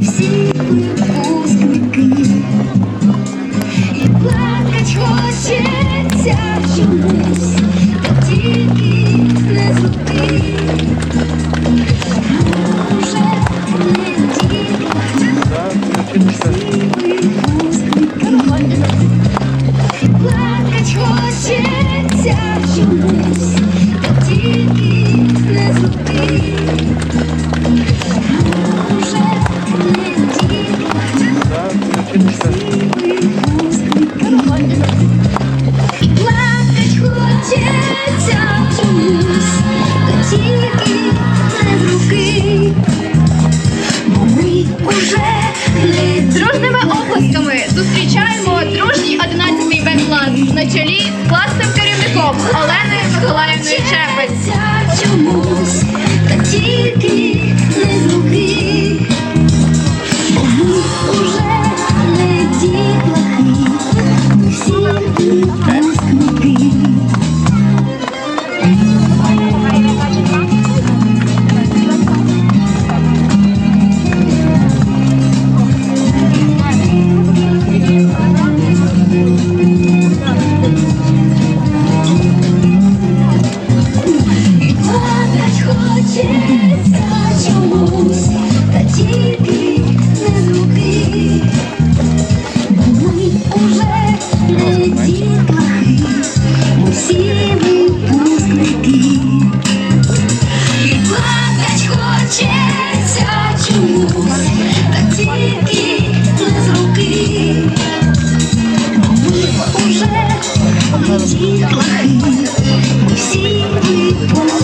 Всі чолі з класним керівником Оленою Миколаївною Чепець. Чомусь та тільки не звуки. білі хочеться чомусь, тільки не руки, уже не ми всі ми